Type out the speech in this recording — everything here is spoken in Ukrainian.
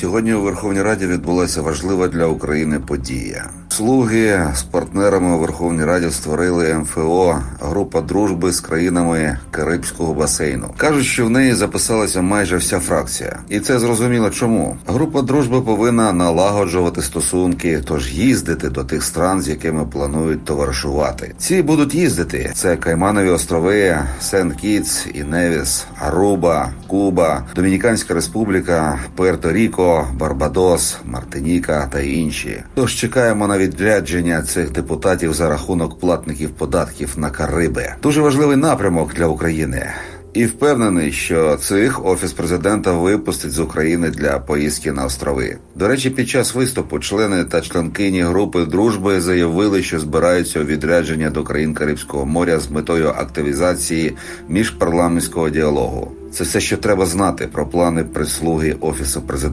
Сьогодні у Верховній Раді відбулася важлива для України подія. Слуги з партнерами у Верховній Раді створили МФО група дружби з країнами Карибського басейну. кажуть, що в неї записалася майже вся фракція, і це зрозуміло чому. Група дружби повинна налагоджувати стосунки, тож їздити до тих стран, з якими планують товаришувати. Ці будуть їздити: це Кайманові острови, Сент Кітс і Невіс, Аруба, Куба, Домініканська Республіка, Барбадос, Мартиніка та інші. Тож чекаємо на відрядження цих депутатів за рахунок платників податків на Кариби. Дуже важливий напрямок для України. І впевнений, що цих офіс президента випустить з України для поїздки на острови. До речі, під час виступу члени та членкині групи дружби заявили, що збираються у відрядження до країн Карибського моря з метою активізації міжпарламентського діалогу. Це все, що треба знати про плани прислуги офісу президента.